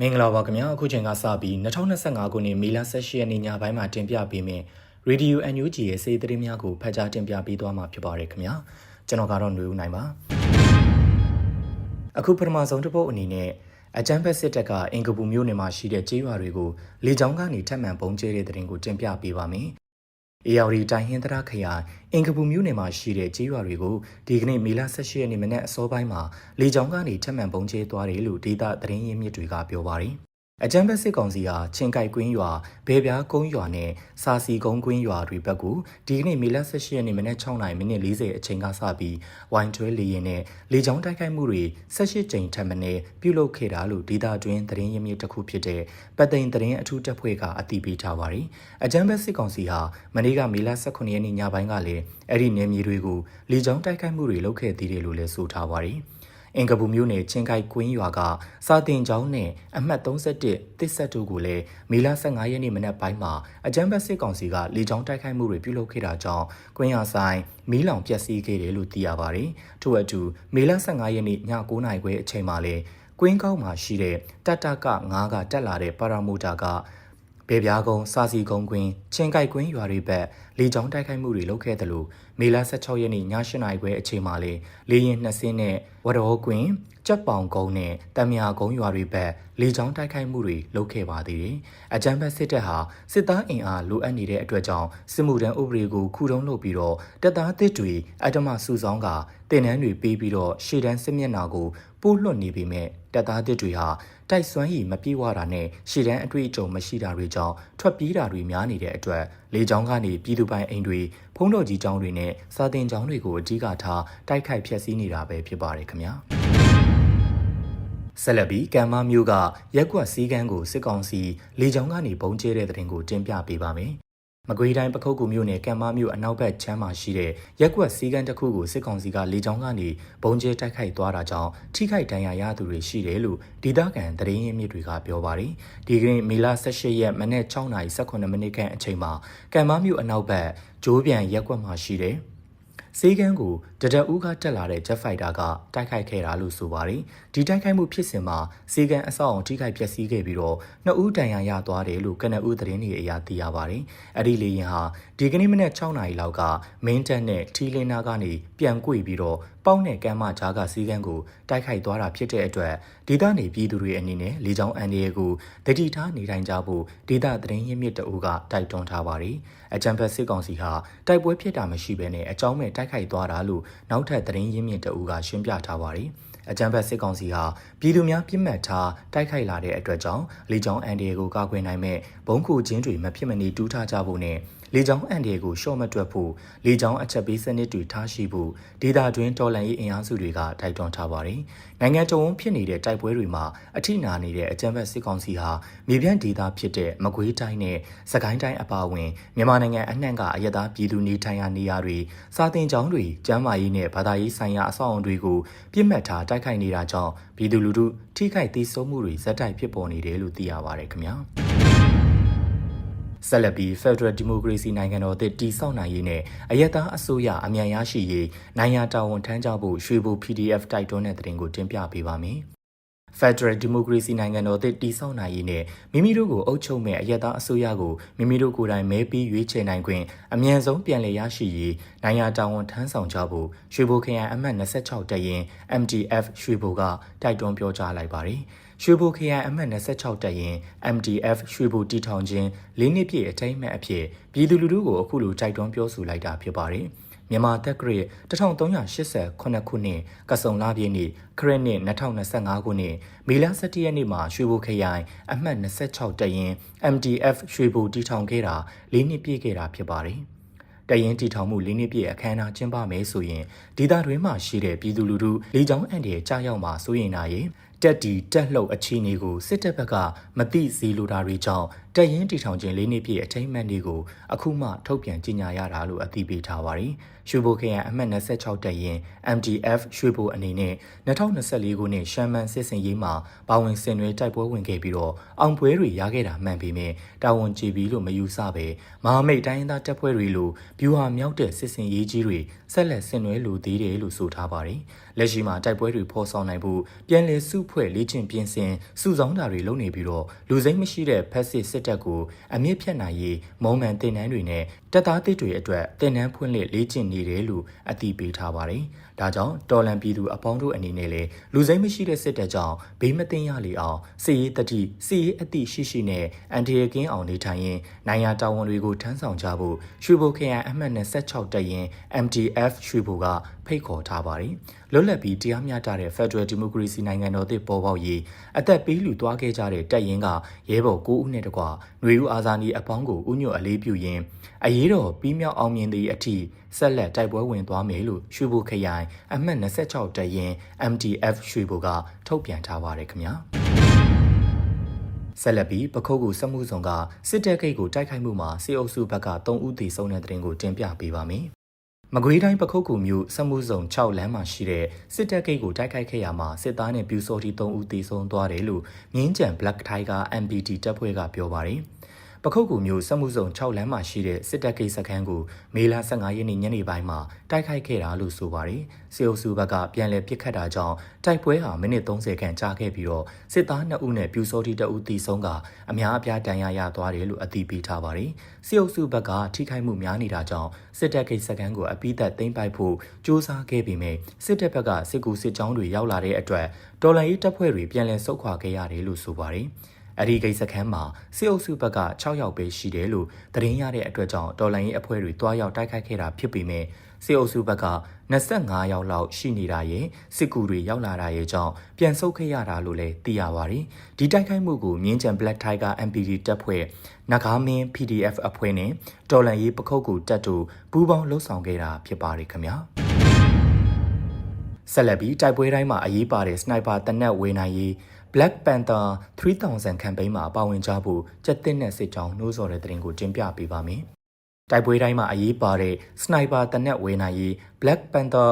မင်္ဂလာပါခင်ဗျာအခုချိန်ကစပြီး2025ခုနှစ်မေလ18ရက်နေ့ညပိုင်းမှာတင်ပြပေးမယ့် Radio NUG ရဲ့စေသတင်းများကိုဖတ်ကြားတင်ပြပေးသွားမှာဖြစ်ပါတယ်ခင်ဗျာကျွန်တော်ကတော့ຫນွေဦးနိုင်ပါအခုပထမဆုံးတစ်ပုတ်အနေနဲ့အကြမ်းဖက်စစ်တပ်ကအင်္ဂပူမြို့နယ်မှာရှိတဲ့ကျေးရွာတွေကိုလေကြောင်းကနေထပ်မံပုံကျဲတဲ့တဲ့တင်ကိုတင်ပြပေးပါမယ် အေယာဝတီတိုင်းဟင်္ဒရာခရိုင်အင်္ဂပူမြို့နယ်မှာရှိတဲ့ကျေးရွာတွေကိုဒီကနေ့မေလ18ရက်နေ့မနက်အစောပိုင်းမှာလေကြောင်းကနေထပ်မံပုံကျဲသွားတယ်လို့ဒေသသတင်းရင်းမြစ်တွေကပြောပါတယ်။ အကြမ်းဖက်စစ်ကောင်စီဟာချင်းကြိုက်ကွင်းရွာ၊ဘေပြားကုန်းရွာနဲ့စာစီကုန်းကွင်းရွာတွေဘက်ကိုဒီကနေ့မေလ18ရက်နေ့မနက်6:40မိနစ်40အချိန်ကစပြီးဝိုင်းထွဲလေရင်နဲ့လေကြောင်းတိုက်ခိုက်မှုတွေ18ကြိမ်ထပ်မံပြုလုပ်ခဲ့တာလို့ဒေတာတွင်သတင်းရင်းမြစ်တစ်ခုဖြစ်တဲ့ပတ်သိန်သတင်းအထူးတပ်ဖွဲ့ကအတည်ပြုထားပါတယ်။အကြမ်းဖက်စစ်ကောင်စီဟာမနေ့ကမေလ18ရက်နေ့ညပိုင်းကလည်းအဲ့ဒီနယ်မြေတွေကိုလေကြောင်းတိုက်ခိုက်မှုတွေလုပ်ခဲ့သေးတယ်လို့လည်းဆိုထားပါတယ်။ အင်ကပူမြို့နယ်ချင်းကိုက်ကွင်းရွာကစာတင်ကျောင်းနဲ့အမှတ်31တစ်ဆက်တို့ကိုလည်းမေလ15ရက်နေ့မနက်ပိုင်းမှာအကြမ်းဖက်စစ်ကောင်စီကလေကြောင်းတိုက်ခိုက်မှုတွေပြုလုပ်ခဲ့တာကြောင့်ကွင်းရွာဆိုင်မီးလောင်ပျက်စီးခဲ့တယ်လို့သိရပါတယ်။ထို့အတူမေလ15ရက်နေ့ည9:00နာရီခွဲအချိန်မှာလည်းကွင်းကောက်မှာရှိတဲ့တက်တက9ကတက်လာတဲ့ပါရာမိုတာက ဘေပြားကုန်းစာစီကုန်းကွင်းချင်းကြိုက်ကွင်းရွာတွေဘက်လေကြောင်းတိုက်ခိုက်မှုတွေလုပ်ခဲ့တယ်လို့မေလ16ရက်နေ့ည8နာရီခွဲအချိန်မှာလေလေရင်နှစ်စင်းနဲ့ဝတော်ကွင်း ကြက်ပောင်ကုန်းနဲ့တမယာကုန်းရွာတွေဘက်လေကြောင်းတိုက်ခိုက်မှုတွေလုပ်ခဲ့ပါသေးတယ်။အကြမ်းဖက်စစ်တပ်ဟာစစ်သားအင်အားလိုအပ်နေတဲ့အတွက်ကြောင့်စစ်မှုထမ်းဥပဒေကိုခုတုံးလုပ်ပြီးတော့တပ်သားတစ်တွေအတမစုဆောင်ကတင်နန်းတွေပေးပြီးတော့ရှေ့တန်းစစ်မျက်နှာကိုပို့လွှတ်နေပေမဲ့တပ်သားတစ်တွေဟာတိုက်စွမ်းရည်မပြေဝတာနဲ့ရှေ့တန်းအတွေ့အကြုံမရှိတာတွေကြောင့်ထွက်ပြေးတာတွေများနေတဲ့အတွက်လေကြောင်းကနေပြည်သူပိုင်အိမ်တွေဖုံးတော်ကြီးကျောင်းတွေနဲ့စာသင်ကျောင်းတွေကိုအကြီးကထားတိုက်ခိုက်ဖျက်ဆီးနေတာပဲဖြစ်ပါတယ်ခင်ဗျာ ဆက်လက်ပြီးကံမမျိုးကရက်ကွက်စည်းကမ်းကိုစစ်ကောင်စီလေကြောင်းကနေပုံကျဲတဲ့တဲ့တင်ကိုတင်ပြပေးပါမယ်မကွေးတိုင်းပခုတ်ကူမြို့နယ်ကံမမြို့အနောက်ဘက်ချမ်းမှာရှိတဲ့ရက်ကွက်စည်းကမ်းတစ်ခုကိုစစ်ကောင်စီကလေကြောင်းကနေဘုံကျဲတိုက်ခိုက်သွားတာကြောင့်ထိခိုက်ဒဏ်ရာရသူတွေရှိတယ်လို့ဒေသခံသတင်းရင်းမြစ်တွေကပြောပါတယ်။ဒီကနေ့မေလ18ရက်မနေ့6:18မိနစ်ခန့်အချိန်မှာကံမမြို့အနောက်ဘက်ဂျိုးပြန်ရက်ကွက်မှာရှိတဲ့စေးကန်းကို တဒဦးကတက်လာတဲ့ Jet Fighter ကတိုက်ခိုက်ခဲ့တာလို့ဆိုပါတယ်။ဒီတိုက်ခိုက်မှုဖြစ်စဉ်မှာစေးကန်းအဆောက်အုံထိခိုက်ပျက်စီးခဲ့ပြီးတော့နှစ်ဦးတန်ရာရသွားတယ်လို့ကနဦးသတင်းတွေအရသိရပါတယ်။အဲ့ဒီလေရင်ဟာဒီကနေ့မနက်6နာရီလောက်ကမင်းတပ်နဲ့ထီလင်းနာကနေပြန်ကွေပြီးတော့ပေါက်နဲ့ကမ်းမကြားကစီးကန်းကိုတိုက်ခိုက်သွားတာဖြစ်တဲ့အတွက်ဒေသနေပြည်သူတွေအနေနဲ့လေကြောင်းအန်ဒီယေကိုတတိထားနေတိုင်းကြဖို့ဒေသသတင်းရင်းမြစ်တအူးကတိုက်တွန်းထားပါတယ်။အကြံဖက်စစ်ကောင်စီဟာတိုက်ပွဲဖြစ်တာမရှိဘဲနဲ့အကြောင်းမဲ့တိုက်ခိုက်သွားတာလို့နောက်ထပ်သတင်းရင်းမြစ်တအူးကရှင်းပြထားပါတယ်။ အကြံဖက်စစ်ကောင်စီဟာပြည်သူများပြစ်မှတ်ထားတိုက်ခိုက်လာတဲ့အတွက်ကြောင့်လေကြောင်းအန်ဒီယေကိုကာကွယ်နိုင်မဲ့ဘုံခုချင်းတွေမဖြစ်မနေတူးထားကြဖို့နဲ့လေကြောင်းအန်ဒီယေကိုရှော့မတွက်ဖို့လေကြောင်းအချက်ပေးစနစ်တွေထားရှိဖို့ဒေတာတွင်တော်လန်ရေးအင်အားစုတွေကတိုက်တွန်းထားပါတယ်။နိုင်ငံတော်ဝန်ဖြစ်နေတဲ့တိုက်ပွဲတွေမှာအထိနာနေတဲ့အကြမ်းဖက်စစ်ကောင်စီဟာမြေပြန့်ဒေတာဖြစ်တဲ့မကွေးတိုင်းနဲ့စကိုင်းတိုင်းအပါအဝင်မြန်မာနိုင်ငံအနှံ့ကအရသာပြည်သူနေထိုင်ရာနေရာတွေစာတင်ကျောင်းတွေကျန်းမာရေးနဲ့ဘာသာရေးဆိုင်ရာအဆောက်အအုံတွေကိုပြစ်မှတ်ထားတိုက်ခိုက်နေတာကြောင့်ပြည်သူလူထုထိခိုက်သေးဆုံးမှုတွေဇက်တိုက်ဖြစ်ပေါ်နေတယ်လို့သိရပါတယ်ခင်ဗျာ။ဆက်လက်ပြီး Federal Democracy နိုင်ငံတော်သစ်တည်ဆောက်နိုင်ရေးနဲ့အယက်သားအစိုးရအမြန်ရရှိရေးနိုင်ငံတာဝန်ထမ်းကြဖို့ရွှေဘို PDF တိုက်တွန်းတဲ့သတင်းကိုတင်ပြပေးပါမယ်။ Federal Democracy နိုင်ငံတော်သစ်တည်ဆောက်နိုင်ရေးနဲ့မိမိတို့ကိုအုပ်ချုပ်မဲ့အယက်သားအစိုးရကိုမိမိတို့ကိုယ်တိုင်မဲပြီးရွေးချယ်နိုင်ခွင့်အမြန်ဆုံးပြန်လည်ရရှိရေးနိုင်ငံတာဝန်ထမ်းဆောင်ကြဖို့ရွှေဘိုခရိုင်အမှတ်26တရင် MDF ရွှေဘိုကတိုက်တွန်းပြောကြားလိုက်ပါတယ်။ရွှေဘိုခရိုင်အမှတ်26တပ်ရင် MDF ရွှေဘိုတီထောင်ခြင်း၄နှစ်ပြည့်အထိမ်းအမှတ်အဖြစ်ပြည်သူလူထုကိုအခုလိုတိုက်တွန်းပြောဆိုလိုက်တာဖြစ်ပါတယ်။ မြန်မာတက်ဂရစ်1388ခုနှစ်ကစုံလပြည့်နေ့ခရစ်နှစ်2025ခုနှစ်မေလ17ရက်နေ့မှာရွှေဘိုခရိုင်အမှတ်26တပ်ရင် MDF ရွှေဘိုတီထောင်ခဲ့တာ၄နှစ်ပြည့်ခဲ့တာဖြစ်ပါတယ်။တရင်တီထောင်မှု၄နှစ်ပြည့်အခမ်းအနားကျင်းပမယ်ဆိုရင်ဒေသတွင်းမှာရှိတဲ့ပြည်သူလူထုလေကြောင်းအန်တီကြားရောက်မှာစိုးရိမ်တာရေတက်တီတက်လှုပ်အခြေအနေကိုစစ်တပ်ဘက်ကမသိစေလိုတာတွေကြောင့် တက်ရင်တီထောင်ခြင်း၄နှစ်ပြည့်အထိမ်းအမှတ်နေ့ကိုအခုမှထုတ်ပြန်ကြေညာရတာလို့အသိပေးထားပါတယ်။ရွှေဘိုခရိုင်အမှတ်26တက်ရင် MDF ရွှေဘိုအနေနဲ့2024ခုနှစ်ရှမ်းမန်စစ်စင်ရေးမှာပါဝင်ဆင်နွှဲတိုက်ပွဲဝင်ခဲ့ပြီးတော့အောင်ပွဲတွေရခဲ့တာမှန်ပေမဲ့တာဝန်ကျေပြီးလို့မယူဆပဲမဟာမိတ်တိုင်းရင်းသားတပ်ဖွဲ့တွေလိုဗျူဟာမြောက်တဲ့စစ်စင်ရေးကြီးတွေဆက်လက်ဆင်နွှဲလိုသေးတယ်လို့ဆိုထားပါတယ်။လက်ရှိမှာတိုက်ပွဲတွေဖော်ဆောင်နိုင်ဖို့ပြန်လည်စုဖွဲ့လေ့ကျင့်ပြင်ဆင်စုဆောင်းတာတွေလုပ်နေပြီးတော့လူစိမ့်မရှိတဲ့ဖက်စစ်စစ်တပ်ကိုအမြင့်ဖြတ်နိုင်ရေးမုံမှန်တင်နန်းတွေနဲ့တပ်သားတစ်တွေအတွက်တင်နန်းဖွင့်လှစ်လေ့ကျင့်နေတယ်လို့အသိပေးထားပါတယ်။ဒါကြောင့်တော်လန်ပြည်သူအပေါင်းတို့အနေနဲ့လည်းလူစိမ့်မရှိတဲ့စစ်တပ်ကြောင့်ဘေးမသိရလေအောင်စစ်ရေးတတိစစ်ရေးအသည့်ရှိရှိနဲ့အန်တီရကင်းအောင်နေထိုင်ရင်နိုင်ရတာဝန်တွေကိုထမ်းဆောင်ကြဖို့ရွှေဘိုခရိုင်အမှတ်26တက်ရင် MDF ရွှေဘိုကဖိတ်ခေါ်ထားပါတယ်။လွတ်လပ်ပြီးတရားမျှတတဲ့ Federal Democracy နိုင်ငံတော်သစ်ပေါ်ပေါက်ရေးအသက်ပေးလူသွားခဲ့ကြတဲ့တပ်ရင်းကရဲဘော်9ဦးနဲ့တကွຫນွေဦးအာဇာနည်အပေါင်းကိုဥညွတ်အလေးပြုရင်းအရေးတော်ပြီးမြောက်အောင်မြင်သည့်အထိဆက်လက်တိုက်ပွဲဝင်သွားမယ်လို့ရွှေဘိုခရိုင်အမှတ်26တပ်ရင်း MDF ရွှေဘိုကထုတ်ပြန်ထားပါတယ်ခင်ဗျာဆက်လက်ပြီးပခုတ်ကူစမှုဆောင်ကစစ်တပ်ဂိတ်ကိုတိုက်ခိုက်မှုမှာစေအုပ်စုဘက်က3ဦးသေဆုံးတဲ့တဲ့တင်ကိုတင်ပြပေးပါမယ်။ မကွေးတိုင်းပခုတ်ကူမြို့စမှုဆောင်6လမ်းမှာရှိတဲ့စစ်တပ်ဂိတ်ကိုတိုက်ခိုက်ခဲ့ရမှာစစ်သားနဲ့ပြူစောတီ3ဦးသေဆုံးသွားတယ်လို့မြင်းကြံ Black Tiger MPT တပ်ဖွဲ့ကပြောပါတယ်။ ပခုတ်ကူမျိုးစက်မှုစုံ6လမ်းမှာရှိတဲ့စစ်တပ်ကိစ္စခန်းကိုမေလ15ရက်နေ့ညနေပိုင်းမှာတိုက်ခိုက်ခဲ့တာလို့ဆိုပါတယ်။စေအုပ်စုဘက်ကပြန်လည်ပစ်ခတ်တာကြောင့်တိုက်ပွဲဟာမိနစ်30ခန့်ကြာခဲ့ပြီးတော့စစ်သား2ဦးနဲ့ပြူစောတိ2ဦးတီဆုံးကအများအပြားတန်ရာရသွားတယ်လို့အသိပေးထားပါတယ်။စေအုပ်စုဘက်ကထိခိုက်မှုများနေတာကြောင့်စစ်တပ်ကိစ္စခန်းကိုအပိသက်သိမ်းပိုက်ဖို့စ조사ခဲ့ပေမဲ့စစ်တပ်ဘက်ကစစ်ကူစစ်ကြောင်းတွေရောက်လာတဲ့အတွက်တော်လန်ရေးတပ်ဖွဲ့တွေပြန်လည်ဆုတ်ခွာခဲ့ရတယ်လို့ဆိုပါတယ်။ အဲ့ဒီဂိတ်စခန်းမှာစစ်အုပ်စုဘက်က6ယောက်ပဲရှိတယ်လို့သတင်းရတဲ့အတွက်ကြောင့်တော်လိုင်းရေးအဖွဲ့တွေတွားရောက်တိုက်ခိုက်ခဲ့တာဖြစ်ပေမဲ့စစ်အုပ်စုဘက်က25ယောက်လောက်ရှိနေတာရဲ့စစ်ကူတွေရောက်လာတာရဲ့ကြောင့်ပြန်ဆုတ်ခဲ့ရတာလို့လည်းသိရပါတယ်။ဒီတိုက်ခိုက်မှုကိုမြင်းချံ Black Tiger MPD တပ်ဖွဲ့နဂါမင်း PDF အဖွဲ့နဲ့တော်လန်ရေးပခုတ်ကူတပ်တို့ပူးပေါင်းလှုပ်ဆောင်ခဲ့တာဖြစ်ပါတယ်ခင်ဗျာ။ဆက်လက်ပြီးတိုက်ပွဲတိုင်းမှာအရေးပါတဲ့စနိုက်ပါတနက်ဝေနိုင်ရေး Black Panther 3000 campaign မှာပါဝင်ကြဖို့ကြက်တင်တဲ့စစ်ကြောင်းနှိုးဆော်တဲ့သတင်းကိုတင်ပြပေးပါမယ်။တိုက်ပွဲတိုင်းမှာအရေးပါတဲ့စနိုက်ပါတနက်ဝေနိုင်ရေး Black Panther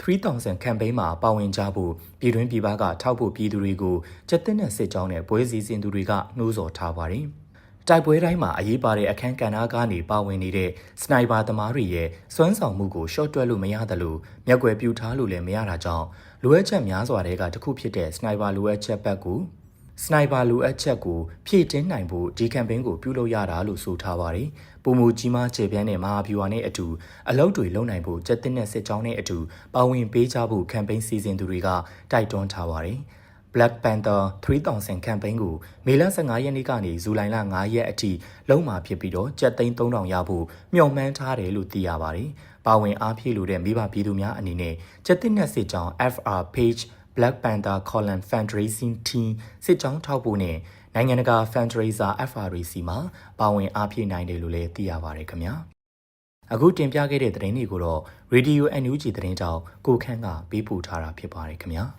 3000 campaign မှာပါဝင်ကြဖို့ပြည်တွင်းပြည်ပကထောက်ဖို့ပြည်သူတွေကိုကြက်တင်တဲ့စစ်ကြောင်းနဲ့ပွဲစည်းစဉ်သူတွေကနှိုးဆော်ထားပါတယ်။ တိုက်ပွဲတိုင်းမှာအရေးပါတဲ့အခန်းကဏ္ဍကနေပါဝင်နေတဲ့စနိုက်ပါသမားတွေရဲ့စွမ်းဆောင်မှုကိုရှော့တွဲလို့မရတယ်လို့မျက်ွယ်ပြူထားလို့လည်းမရတာကြောင့်လိုအပ်ချက်များစွာတွေကတစ်ခုဖြစ်တဲ့စနိုက်ပါလိုအပ်ချက်ဘက်ကိုစနိုက်ပါလိုအပ်ချက်ကိုဖြည့်တင်းနိုင်ဖို့ဒီကမ်ပိန်းကိုပြုလုပ်ရတာလို့ဆိုထားပါတယ်။ပုံမူကြီးမားခြေပြန်းတဲ့မဟာဗျူဟာနဲ့အတူအလုပ်တွေလုပ်နိုင်ဖို့ကြက်တင်တဲ့စစ်ကြောင်းနဲ့အတူပါဝင်ပေးကြဖို့ကမ်ပိန်းစီစဉ်သူတွေကတိုက်တွန်းထားပါတယ်။ Black Panther 3000 campaign ကိုမေလ15ရက်နေ့ကနေဇူလိုင်လ9ရက်အထိလုံးမှာဖြစ်ပြီးတော့ကြက်သိန်း3000ရဖို့မျှော်မှန်းထားတယ်လို့သိရပါတယ်။ပါဝင်အားဖြည့်လို့တဲ့မိဘပြည်သူများအနေနဲ့ကြက်သိန်းနဲ့စစ်ကြောင်း FR page Black Panther column fundraising team စစ်ကြောင်းထောက်ဖို့နဲ့နိုင်ငံတကာ fundraiser FRC မှာပါဝင်အားဖြည့်နိုင်တယ်လို့လည်းသိရပါတယ်ခင်ဗျာ။အခုတင်ပြခဲ့တဲ့သတင်းတွေကိုတော့ Radio NUG သတင်းကြောင့်ကိုခန့်ကပေးပို့ထားတာဖြစ်ပါတယ်ခင်ဗျာ။